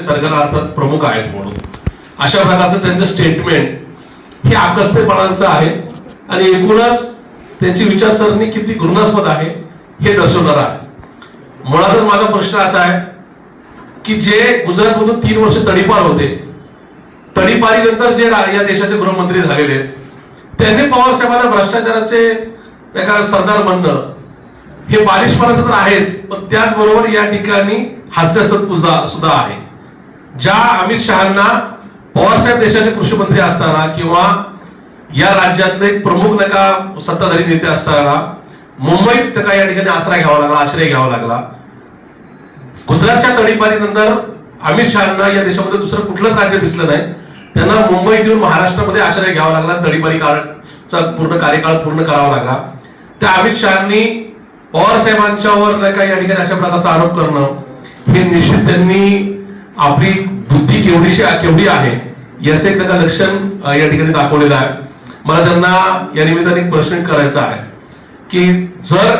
सरकार अर्थात प्रमुख आहेत म्हणून. अशा प्रकारचं त्यांचं स्टेटमेंट हे आकस्तेपणाचं आहे. आणि एकूणच त्यांची विचारसरणी किती घृणास्पद आहे हे दर्शवणार आहे. मुळातच माझा प्रश्न असा आहे की जे गुजरातमधून तीन वर्ष तडीपार होते तडीपारीनंतर जे रा- या देशाचे गृहमंत्री झालेले आहेत, त्यांनी पवार साहेबांना भ्रष्टाचाराचे एका सरदार म्हणणं हे बालिशपणाचं तर आहेच पण त्याचबरोबर या ठिकाणी हास्यास्पद सुद्धा आहे. ज्या अमित शहाना पवारसाहेब देशाचे कृषी मंत्री असताना किंवा या राज्यातले एक प्रमुख नका सत्ताधारी नेते असताना मुंबईत का या ठिकाणी आसरा घ्यावा लागला आश्रय घ्यावा लागला. गुजरातच्या तडीपारीनंतर अमित शहाना या देशामध्ये दुसरं कुठलंच राज्य दिसलं नाही. त्यांना मुंबईत येऊन महाराष्ट्रामध्ये आश्रय घ्यावा लागला तडीपारी काळचा पूर्ण कार्यकाळ पूर्ण करावा लागला. त्या अमित शहानी पवारसाहेबांच्यावर साहेबांच्यावर या ठिकाणी अशा प्रकारचा आरोप करणं हे निश्चित त्यांनी आपली बुद्धी केवढीशी केवढी आहे याचं एक त्याचं लक्षण या ठिकाणी दाखवलेलं आहे. मला त्यांना या निमित्ताने एक प्रश्न करायचा आहे की जर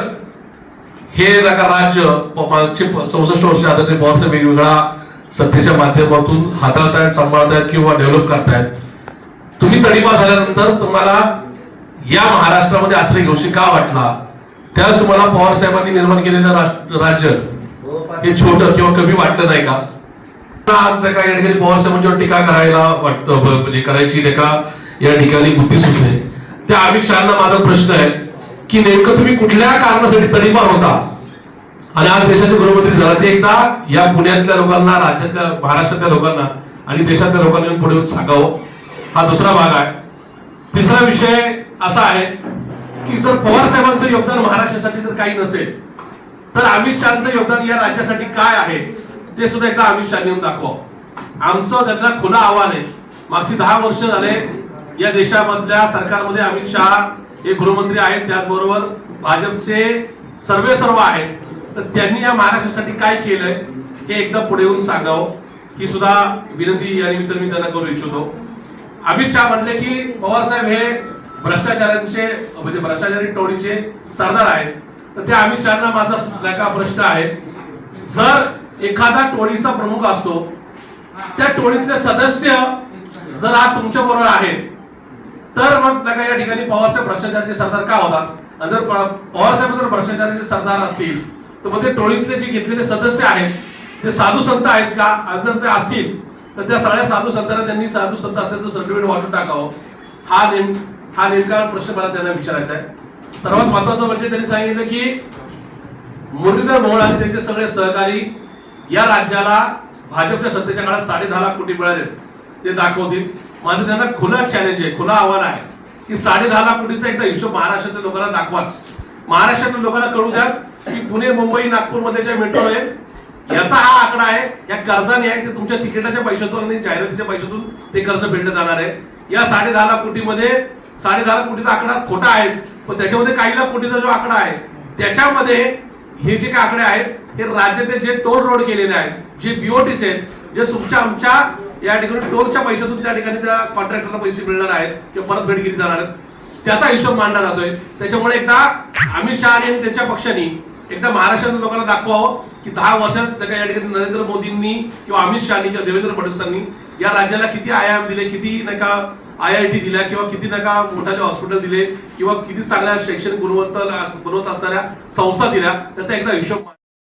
हे नका राज्य मागचे चौसष्ट वर्ष आदरणीय पवारसाहेब वेगवेगळ्या सत्तेच्या माध्यमातून हाताळतायत सांभाळतायत किंवा डेव्हलप करतायत तुम्ही तडीपा झाल्यानंतर तुम्हाला या महाराष्ट्रामध्ये आश्रय घेऊशी का वाटला त्यावेळेस तुम्हाला पवार साहेबांनी निर्माण केलेलं राष्ट्र- राज्य हे छोटं किंवा कमी वाटलं नाही का? आज त्या या ठिकाणी पवार साहेबांच्यावर टीका करायला वाटतं. म्हणजे करायची नाही या ठिकाणी बुद्धी सुचते त्या अमित शहाना माझा प्रश्न आहे की नेमकं तुम्ही कुठल्या कारणासाठी तडीपार होता? आणि आज देशाचे गृहमंत्री झाला. ते एकदा या पुण्यातल्या लोकांना राज्यातल्या महाराष्ट्रातल्या लोकांना आणि देशातल्या लोकांना येऊन पुढे सांगावं. हा दुसरा भाग आहे. तिसरा विषय असा आहे की जर पवार साहेबांचं योगदान महाराष्ट्रासाठी जर काही नसेल तर अमित शहाचं योगदान या राज्यासाठी काय आहे? ते सुद्धा एकदा अमित शहा येऊन दाखवा. आमचं त्यांना खुलं आव्हान आहे. मागची दहा वर्ष झाले या देशामधल्या सरकारमध्ये अमित शहा हे गृहमंत्री आहेत त्याचबरोबर भाजपचे सर्वे सर्व आहेत. तर त्यांनी या महाराष्ट्रासाठी काय केलंय हे एकदा पुढे येऊन सांगावं. ही सुद्धा विनंती या निमित्त मी त्यांना करू इच्छितो. अमित शहा म्हटले की पवार साहेब हे भ्रष्टाचारांचे म्हणजे भ्रष्टाचारी टोळीचे सरदार आहेत. तर त्या अमित शहाना माझा नाही प्रश्न आहे. जर एखादा टोळीचा प्रमुख असतो. त्या टोळीतले सदस्य जर आज तुमच्या बरोबर आहेत तर मग त्या या ठिकाणी पवारसाहेब भ्रष्टाचाराचे सरदार का होतात? आणि जर पवारसाहेब जर भ्रष्टाचाराचे सरदार असतील तर मग ते टोळीतले जे घेतलेले सदस्य आहेत ते साधू संत आहेत का? जर ते असतील तर त्या सगळ्या साधू संतांना त्यांनी साधू संत असल्याचं सर्टिफिकेट वाटून टाकावं. हा नेम हा नेमका प्रश्न मला त्यांना विचारायचा आहे. सर्वात महत्वाचं म्हणजे त्यांनी सांगितलं की मुरलीधर मोहोळ आणि त्यांचे सगळे सहकारी या राज्याला भाजपच्या सत्तेच्या काळात साडे दहा लाख कोटी मिळाले. ते दाखवतील. माझं त्यांना खुला चॅलेंज आहे खुला आव्हान आहे. की साडे दहा लाख कोटीचा एकदा हिशोब महाराष्ट्रातल्या लोकांना दाखवाच. महाराष्ट्रातल्या लोकांना कळू द्या की पुणे मुंबई नागपूरमध्ये ज्या मेट्रो आहेत याचा हा आकडा आहे या कर्जाने आहे ते तुमच्या तिकिटाच्या पैशातून आणि जाहिरातीच्या पैशातून ते कर्ज फेडलं जाणार आहे. या साडे दहा लाख कोटीमध्ये साडे दहा लाख कोटीचा आकडा खोटा आहे पण त्याच्यामध्ये काही लाख कोटीचा जो आकडा आहे त्याच्यामध्ये हे जे काही आकडे आहेत हे राज्याचे जे टोल रोड केलेले आहेत जे बीओटीचे आहेत जे तुमच्या आमच्या या ठिकाणी टोलच्या पैशातून त्या ठिकाणी त्या कॉन्ट्रॅक्टरला पैसे मिळणार आहेत किंवा परत भेट केली जाणार आहेत त्याचा हिशोब मांडला जातोय. त्याच्यामुळे एकदा अमित शहा आणि त्यांच्या पक्षांनी एकदा महाराष्ट्रातील लोकांना दाखवावं की दहा वर्षात त्या या ठिकाणी नरेंद्र मोदींनी किंवा अमित शहानी किंवा देवेंद्र फडणवीसांनी या राज्याला किती आयाम दिले किती नाही का आय आय टी दिल्या किंवा किती नाही का मोठाले हॉस्पिटल दिले किंवा किती चांगल्या शैक्षणिक गुणवत्ता गुणवत्ता असणाऱ्या संस्था दिल्या त्याचा एकदा हिशोब